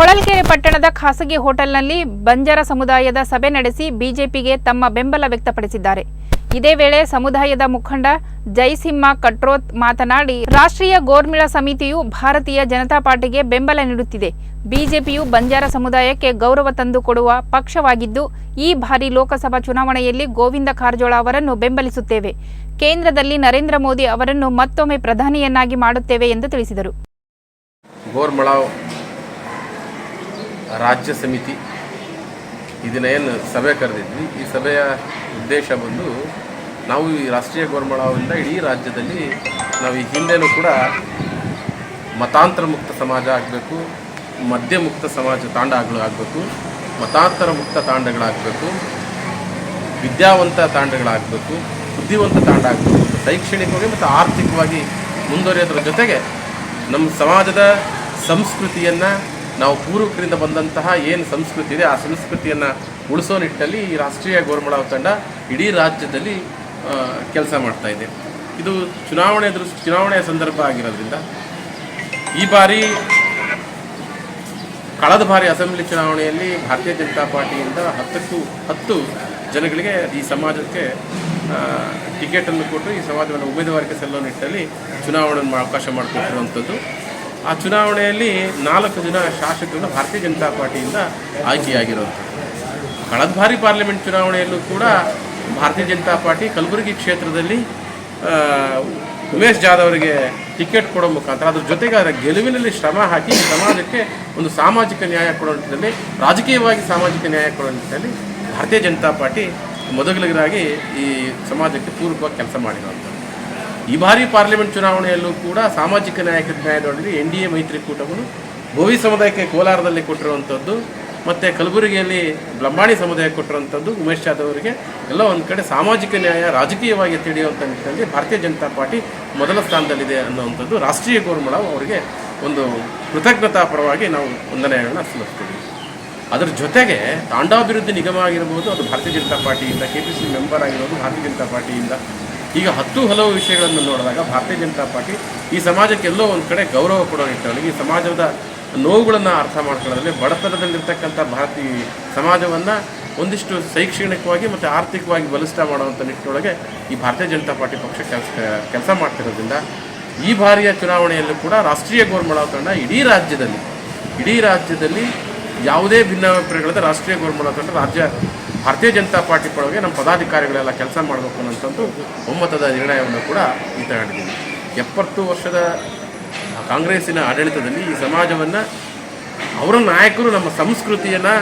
ಹೊಳಲ್ಕೆರೆ ಪಟ್ಟಣದ ಖಾಸಗಿ ಹೋಟೆಲ್ನಲ್ಲಿ ಬಂಜಾರ ಸಮುದಾಯದ ಸಭೆ ನಡೆಸಿ ಬಿಜೆಪಿಗೆ ತಮ್ಮ ಬೆಂಬಲ ವ್ಯಕ್ತಪಡಿಸಿದ್ದಾರೆ. ಇದೇ ವೇಳೆ ಸಮುದಾಯದ ಮುಖಂಡ ಜೈಸಿಂಹ ಕಟ್ರೋತ್ ಮಾತನಾಡಿ, ರಾಷ್ಟ್ರೀಯ ಗೋರ್ಮಿಳ ಸಮಿತಿಯು ಭಾರತೀಯ ಜನತಾ ಪಾರ್ಟಿಗೆ ಬೆಂಬಲ ನೀಡುತ್ತಿದೆ. ಬಿಜೆಪಿಯು ಬಂಜಾರ ಸಮುದಾಯಕ್ಕೆ ಗೌರವ ತಂದುಕೊಡುವ ಪಕ್ಷವಾಗಿದ್ದು, ಈ ಬಾರಿ ಲೋಕಸಭಾ ಚುನಾವಣೆಯಲ್ಲಿ ಗೋವಿಂದ ಕಾರಜೋಳ ಅವರನ್ನು ಬೆಂಬಲಿಸುತ್ತೇವೆ. ಕೇಂದ್ರದಲ್ಲಿ ನರೇಂದ್ರ ಮೋದಿ ಅವರನ್ನು ಮತ್ತೊಮ್ಮೆ ಪ್ರಧಾನಿಯನ್ನಾಗಿ ಮಾಡುತ್ತೇವೆ ಎಂದು ತಿಳಿಸಿದರು. ರಾಜ್ಯ ಸಮಿತಿ. ಇದನ್ನ ಏನು ಸಭೆ ಕರೆದಿದ್ವಿ. ಈ ಸಭೆಯ ಉದ್ದೇಶ ಬಂದು ನಾವು ಈ ರಾಷ್ಟ್ರೀಯ ಗೋರ್ಮಳಾವಿಂದ ಇಡೀ ರಾಜ್ಯದಲ್ಲಿ ನಾವು ಈ ಹಿಂದೆನೂ ಕೂಡ ಮತಾಂತರ ಮುಕ್ತ ಸಮಾಜ ಆಗಬೇಕು, ಮದ್ಯ ಮುಕ್ತ ಸಮಾಜ ತಾಂಡಗಳು ಆಗಬೇಕು, ಮತಾಂತರ ಮುಕ್ತ ತಾಂಡಗಳಾಗಬೇಕು, ವಿದ್ಯಾವಂತ ತಾಂಡಗಳಾಗಬೇಕು, ಬುದ್ಧಿವಂತ ತಾಂಡ ಆಗಬೇಕು, ಶೈಕ್ಷಣಿಕವಾಗಿ ಮತ್ತು ಆರ್ಥಿಕವಾಗಿ ಮುಂದುವರಿಯೋದ್ರ ಜೊತೆಗೆ ನಮ್ಮ ಸಮಾಜದ ಸಂಸ್ಕೃತಿಯನ್ನು ನಾವು ಪೂರ್ವಕರಿಂದ ಬಂದಂತಹ ಏನು ಸಂಸ್ಕೃತಿ ಇದೆ, ಆ ಸಂಸ್ಕೃತಿಯನ್ನು ಉಳಿಸೋ ನಿಟ್ಟಲ್ಲಿ ಈ ರಾಷ್ಟ್ರೀಯ ಗೋರ್ಮಳಾವ್ ತಂಡ ಇಡೀ ರಾಜ್ಯದಲ್ಲಿ ಕೆಲಸ ಮಾಡ್ತಾ ಇದೆ. ಇದು ಚುನಾವಣೆ ದೃಷ್ಟಿ, ಚುನಾವಣೆಯ ಸಂದರ್ಭ ಆಗಿರೋದ್ರಿಂದ ಈ ಬಾರಿ ಕಳೆದ ಬಾರಿ ಅಸೆಂಬ್ಲಿ ಚುನಾವಣೆಯಲ್ಲಿ ಭಾರತೀಯ ಜನತಾ ಪಾರ್ಟಿಯಿಂದ ಹತ್ತಕ್ಕೂ ಹತ್ತು ಜನಗಳಿಗೆ ಈ ಸಮಾಜಕ್ಕೆ ಟಿಕೆಟನ್ನು ಕೊಟ್ಟು ಈ ಸಮಾಜವನ್ನು ಉಮೇದುವಾರಿಕೆ ಸಲ್ಲೋ ನಿಟ್ಟಲ್ಲಿ ಚುನಾವಣೆಯನ್ನು ಅವಕಾಶ ಮಾಡಿಕೊಟ್ಟಿರುವಂಥದ್ದು. ಆ ಚುನಾವಣೆಯಲ್ಲಿ ನಾಲ್ಕು ಜನ ಶಾಸಕರನ್ನು ಭಾರತೀಯ ಜನತಾ ಪಾರ್ಟಿಯಿಂದ ಆಯ್ಕೆಯಾಗಿರುವಂಥದ್ದು ಕಳೆದ ಬಾರಿ ಪಾರ್ಲಿಮೆಂಟ್ ಚುನಾವಣೆಯಲ್ಲೂ ಕೂಡ ಭಾರತೀಯ ಜನತಾ ಪಾರ್ಟಿ ಕಲಬುರಗಿ ಕ್ಷೇತ್ರದಲ್ಲಿ ಉಮೇಶ್ ಜಾಧವ್ ಅವರಿಗೆ ಟಿಕೆಟ್ ಕೊಡೋ ಮುಖಾಂತರ ಅದ್ರ ಜೊತೆಗೆ ಅದರ ಗೆಲುವಿನಲ್ಲಿ ಶ್ರಮ ಹಾಕಿ ಸಮಾಜಕ್ಕೆ ಒಂದು ಸಾಮಾಜಿಕ ನ್ಯಾಯ ಕೊಡೋ ನಿಟ್ಟಿನಲ್ಲಿ, ರಾಜಕೀಯವಾಗಿ ಸಾಮಾಜಿಕ ನ್ಯಾಯ ಕೊಡೋ ನಿಟ್ಟಿನಲ್ಲಿ ಭಾರತೀಯ ಜನತಾ ಪಾರ್ಟಿ ಮೊದಲಿಗರಾಗಿ ಈ ಸಮಾಜಕ್ಕೆ ಪೂರ್ವಕವಾಗಿ ಕೆಲಸ ಮಾಡಿರುವಂಥದ್ದು. ಈ ಬಾರಿ ಪಾರ್ಲಿಮೆಂಟ್ ಚುನಾವಣೆಯಲ್ಲೂ ಕೂಡ ಸಾಮಾಜಿಕ ನ್ಯಾಯಕ ನ್ಯಾಯದೊಡನೆ ಎನ್ ಡಿ ಎ ಮೈತ್ರಿಕೂಟವನ್ನು ಭೋವಿ ಸಮುದಾಯಕ್ಕೆ ಕೋಲಾರದಲ್ಲಿ ಕೊಟ್ಟಿರುವಂಥದ್ದು, ಮತ್ತು ಕಲಬುರಗಿಯಲ್ಲಿ ಬ್ರಹ್ಮಾಣಿ ಸಮುದಾಯ ಕೊಟ್ಟಿರುವಂಥದ್ದು, ಉಮೇಶ್ ಜಾಧವ್ ಅವರಿಗೆ ಎಲ್ಲ ಒಂದು ಕಡೆ ಸಾಮಾಜಿಕ ನ್ಯಾಯ ರಾಜಕೀಯವಾಗಿ ತಿಳಿಯುವಂಥ ನಿಟ್ಟಿನಲ್ಲಿ ಭಾರತೀಯ ಜನತಾ ಪಾರ್ಟಿ ಮೊದಲ ಸ್ಥಾನದಲ್ಲಿದೆ ಅನ್ನುವಂಥದ್ದು ರಾಷ್ಟ್ರೀಯ ಗೌರ್ಮಳ ಅವರಿಗೆ ಒಂದು ಕೃತಜ್ಞತಾ ಪರವಾಗಿ ನಾವು ವಂದನೆಗಳನ್ನು ಸಲ್ಲಿಸ್ತೀವಿ. ಅದರ ಜೊತೆಗೆ ತಾಂಡಾಭಿವೃದ್ಧಿ ನಿಗಮ ಆಗಿರ್ಬೋದು, ಅದು ಭಾರತೀಯ ಜನತಾ ಪಾರ್ಟಿಯಿಂದ, ಕೆ ಪಿ ಸಿ ಮೆಂಬರ್ ಆಗಿರೋದು ಭಾರತೀಯ ಜನತಾ ಪಾರ್ಟಿಯಿಂದ ಈಗ ಹತ್ತು ಹಲವು ವಿಷಯಗಳನ್ನು ನೋಡಿದಾಗ ಭಾರತೀಯ ಜನತಾ ಪಾರ್ಟಿ ಈ ಸಮಾಜಕ್ಕೆ ಎಲ್ಲೋ ಒಂದು ಕಡೆ ಗೌರವ ಕೊಡೋ ನಿಟ್ಟಿನಲ್ಲಿ ಈ ಸಮಾಜದ ನೋವುಗಳನ್ನು ಅರ್ಥ ಮಾಡ್ಕೊಳ್ಳೋದ್ರಲ್ಲಿ ಬಡತನದಲ್ಲಿರ್ತಕ್ಕಂಥ ಭಾರತೀಯ ಸಮಾಜವನ್ನು ಒಂದಿಷ್ಟು ಶೈಕ್ಷಣಿಕವಾಗಿ ಮತ್ತು ಆರ್ಥಿಕವಾಗಿ ಬಲಿಷ್ಠ ಮಾಡುವಂಥ ನಿಟ್ಟಿನೊಳಗೆ ಈ ಭಾರತೀಯ ಜನತಾ ಪಾರ್ಟಿ ಪಕ್ಷ ಕೆಲಸ ಕೆಲಸ ಮಾಡ್ತಿರೋದ್ರಿಂದ ಈ ಬಾರಿಯ ಚುನಾವಣೆಯಲ್ಲೂ ಕೂಡ ರಾಷ್ಟ್ರೀಯ ಗೌರ್ಮಳ ತಂಡ ಇಡೀ ರಾಜ್ಯದಲ್ಲಿ ಇಡೀ ರಾಜ್ಯದಲ್ಲಿ ಯಾವುದೇ ಭಿನ್ನಾಭಿಪ್ರಾಯಗಳಿಂದ ರಾಷ್ಟ್ರೀಯ ಗೋರ್ಮಳ ತಂಡ ರಾಜ್ಯ ಭಾರತೀಯ ಜನತಾ ಪಾರ್ಟಿ ಪರವಾಗಿ ನಮ್ಮ ಪದಾಧಿಕಾರಿಗಳೆಲ್ಲ ಕೆಲಸ ಮಾಡಬೇಕು ಅನ್ನೋಂಥದ್ದು ಒಮ್ಮತದ ನಿರ್ಣಯವನ್ನು ಕೂಡ ಈ ಎಪ್ಪತ್ತು ವರ್ಷದ ಕಾಂಗ್ರೆಸ್ಸಿನ ಆಡಳಿತದಲ್ಲಿ ಈ ಸಮಾಜವನ್ನು ಅವರ ನಾಯಕರು ನಮ್ಮ ಸಂಸ್ಕೃತಿಯನ್ನು,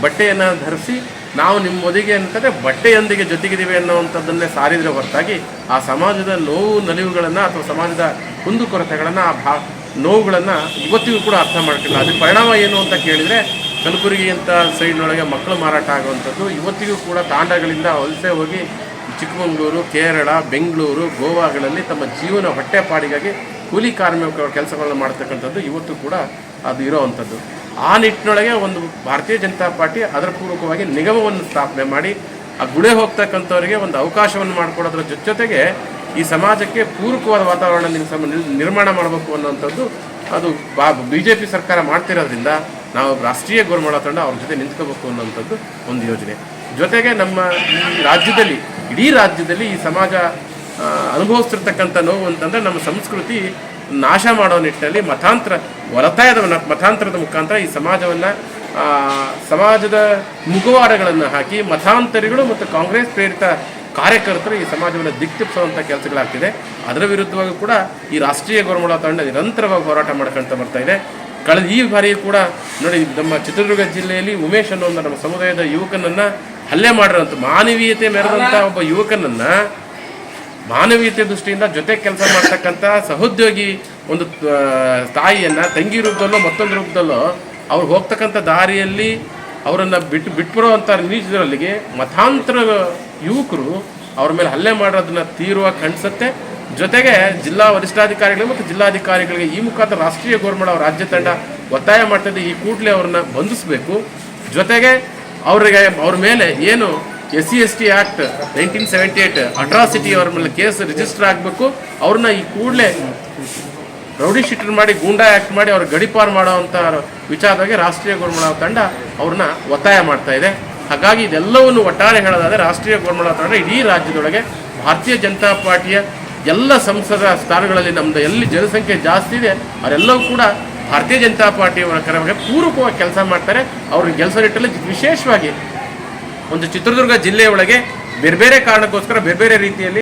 ಬಟ್ಟೆಯನ್ನು ಧರಿಸಿ ನಾವು ನಿಮ್ಮೊದಿಗೆ ಅಂತಂದರೆ ಬಟ್ಟೆಯೊಂದಿಗೆ ಜೊತೆಗಿದ್ದೀವಿ ಅನ್ನೋವಂಥದ್ದನ್ನೇ ಸಾರಿದರೆ ಹೊರತಾಗಿ ಆ ಸಮಾಜದ ನೋವು ನಲಿವುಗಳನ್ನು ಅಥವಾ ಸಮಾಜದ ಕುಂದುಕೊರತೆಗಳನ್ನು ಆ ಭಾ, ನೋವುಗಳನ್ನು ಇವತ್ತಿಗೂ ಕೂಡ ಅರ್ಥ ಮಾಡ್ತಿಲ್ಲ ಅದಕ್ಕೆ ಪರಿಣಾಮ ಏನು ಅಂತ ಕೇಳಿದರೆ ಕಲಬುರಗಿ ಅಂತ ಸೈಡ್ನೊಳಗೆ ಮಕ್ಕಳು ಮಾರಾಟ ಆಗುವಂಥದ್ದು. ಇವತ್ತಿಗೂ ಕೂಡ ತಾಂಡಗಳಿಂದ ವಲಸೆ ಹೋಗಿ ಚಿಕ್ಕಮಗಳೂರು, ಕೇರಳ, ಬೆಂಗಳೂರು, ಗೋವಾಗಳಲ್ಲಿ ತಮ್ಮ ಜೀವನ ಹೊಟ್ಟೆಪಾಡಿಗಾಗಿ ಕೂಲಿ ಕಾರ್ಮಿಕ ಕೆಲಸಗಳನ್ನು ಮಾಡ್ತಕ್ಕಂಥದ್ದು ಇವತ್ತು ಕೂಡ ಅದು ಇರೋವಂಥದ್ದು. ಆ ನಿಟ್ಟಿನೊಳಗೆ ಒಂದು ಭಾರತೀಯ ಜನತಾ ಪಾರ್ಟಿ ಅದರ ಪೂರ್ವಕವಾಗಿ ನಿಗಮವನ್ನು ಸ್ಥಾಪನೆ ಮಾಡಿ, ಆ ಗುಳೆ ಹೋಗ್ತಕ್ಕಂಥವರಿಗೆ ಒಂದು ಅವಕಾಶವನ್ನು ಮಾಡಿಕೊಡೋದ್ರ ಜೊತೆ ಜೊತೆಗೆ ಈ ಸಮಾಜಕ್ಕೆ ಪೂರಕವಾದ ವಾತಾವರಣ ನಿರ್ಮಾಣ ಮಾಡಬೇಕು ಅನ್ನೋಂಥದ್ದು ಅದು ಬಾ ಬಿ ಜೆ ಪಿ ಸರ್ಕಾರ ಮಾಡ್ತಿರೋದ್ರಿಂದ ನಾವು ರಾಷ್ಟ್ರೀಯ ಗೋರ್ಮಳ ತಂಡ ಅವ್ರ ಜೊತೆ ನಿಂತ್ಕೋಬೇಕು ಅನ್ನೋಂಥದ್ದು ಒಂದು ಯೋಜನೆ. ಜೊತೆಗೆ ನಮ್ಮ ಈ ರಾಜ್ಯದಲ್ಲಿ, ಇಡೀ ರಾಜ್ಯದಲ್ಲಿ ಈ ಸಮಾಜ ಅನುಭವಿಸ್ತಿರ್ತಕ್ಕಂಥ ನೋವು ಅಂತಂದರೆ ನಮ್ಮ ಸಂಸ್ಕೃತಿ ನಾಶ ಮಾಡೋ ನಿಟ್ಟಿನಲ್ಲಿ ಮತಾಂತರ ಹೊರತಾಯದ ನ- ಮತಾಂತರದ ಮುಖಾಂತರ ಈ ಸಮಾಜವನ್ನು ಸಮಾಜದ ಮುಖವಾಡಗಳನ್ನು ಹಾಕಿ ಮತಾಂತರಿಗಳು ಮತ್ತು ಕಾಂಗ್ರೆಸ್ ಪ್ರೇರಿತ ಕಾರ್ಯಕರ್ತರು ಈ ಸಮಾಜವನ್ನು ದಿಕ್ಕಿಪ್ಸುವಂಥ ಕೆಲಸಗಳಾಗ್ತಿದೆ. ಅದರ ವಿರುದ್ಧವಾಗಿ ಕೂಡ ಈ ರಾಷ್ಟ್ರೀಯ ಗೋರ್ಮಳ ತಂಡ ನಿರಂತರವಾಗಿ ಹೋರಾಟ ಮಾಡ್ಕೊಳ್ತಾ ಬರ್ತಾ ಇದೆ. ಕಳೆದ ಈ ಬಾರಿಯೂ ಕೂಡ ನೋಡಿ ನಮ್ಮ ಚಿತ್ರದುರ್ಗ ಜಿಲ್ಲೆಯಲ್ಲಿ ಉಮೇಶ್ ಅನ್ನೋ ಒಂದು ನಮ್ಮ ಸಮುದಾಯದ ಯುವಕನನ್ನ ಹಲ್ಲೆ ಮಾಡಿರೋಂಥ ಮಾನವೀಯತೆ ಮೆರೆದಂಥ ಒಬ್ಬ ಯುವಕನನ್ನ ಮಾನವೀಯತೆ ದೃಷ್ಟಿಯಿಂದ ಜೊತೆ ಕೆಲಸ ಮಾಡ್ತಕ್ಕಂಥ ಸಹೋದ್ಯೋಗಿ ಒಂದು ತಾಯಿಯನ್ನ ತಂಗಿ ರೂಪದಲ್ಲೋ ಮತ್ತೊಂದು ರೂಪದಲ್ಲೋ ಅವ್ರು ಹೋಗ್ತಕ್ಕಂಥ ದಾರಿಯಲ್ಲಿ ಅವರನ್ನು ಬಿಟ್ಟು ಬಿಟ್ಬಿಡೋ ಅಂತ ನಿಲ್ಲಿಸಿದ್ರಲ್ಲಿಗೆ ಮತಾಂತರ ಯುವಕರು ಅವ್ರ ಮೇಲೆ ಹಲ್ಲೆ ಮಾಡೋದನ್ನ ತೀರುವ ಖಂಡಿಸುತ್ತೆ ಜೊತೆಗೆ ಜಿಲ್ಲಾ ವರಿಷ್ಠಾಧಿಕಾರಿಗಳು ಮತ್ತು ಜಿಲ್ಲಾಧಿಕಾರಿಗಳಿಗೆ ಈ ಮುಖಾಂತರ ರಾಷ್ಟ್ರೀಯ ಗೋರ್ಮಳ ರಾಜ್ಯ ತಂಡ ಒತ್ತಾಯ ಮಾಡ್ತದೆ ಈ ಕೂಡಲೇ ಅವ್ರನ್ನ ಬಂಧಿಸಬೇಕು. ಜೊತೆಗೆ ಅವರಿಗೆ ಅವ್ರ ಮೇಲೆ ಏನು S C S T act nineteen seventy eight atrocity ಅವ್ರ ಮೇಲೆ ಕೇಸ್ ರಿಜಿಸ್ಟರ್ ಆಗಬೇಕು. ಅವ್ರನ್ನ ಈ ಕೂಡಲೇ ರೌಡಿ ಶೀಟರ್ ಮಾಡಿ, ಗೂಂಡಾ ಆ್ಯಕ್ಟ್ ಮಾಡಿ ಅವ್ರ ಗಡಿಪಾರು ಮಾಡೋ ಅಂಥ ವಿಚಾರದಾಗೆ ರಾಷ್ಟ್ರೀಯ ಗೋರ್ಮಳ ತಂಡ ಅವ್ರನ್ನ ಒತ್ತಾಯ ಮಾಡ್ತಾ ಇದೆ. ಹಾಗಾಗಿ ಇದೆಲ್ಲವನ್ನು ಒಟ್ಟಾರೆ ಹೇಳೋದಾದರೆ ರಾಷ್ಟ್ರೀಯ ಗೋರ್ಮಳ ತಂಡ ಇಡೀ ರಾಜ್ಯದೊಳಗೆ ಭಾರತೀಯ ಜನತಾ ಪಾರ್ಟಿಯ ಎಲ್ಲ ಸಂಸದ ಸ್ಥಾನಗಳಲ್ಲಿ ನಮ್ಮದು ಎಲ್ಲಿ ಜನಸಂಖ್ಯೆ ಜಾಸ್ತಿ ಇದೆ ಅವರೆಲ್ಲವೂ ಕೂಡ ಭಾರತೀಯ ಜನತಾ ಪಾರ್ಟಿಯವರ ಕರವಾಗಿ ಪೂರಕವಾಗಿ ಕೆಲಸ ಮಾಡ್ತಾರೆ. ಅವ್ರನ್ನ ಕೆಲಸ ನಿಟ್ಟಲ್ಲಿ ವಿಶೇಷವಾಗಿ ಒಂದು ಚಿತ್ರದುರ್ಗ ಜಿಲ್ಲೆಯೊಳಗೆ ಬೇರೆ ಬೇರೆ ಕಾರಣಕ್ಕೋಸ್ಕರ ಬೇರೆ ಬೇರೆ ರೀತಿಯಲ್ಲಿ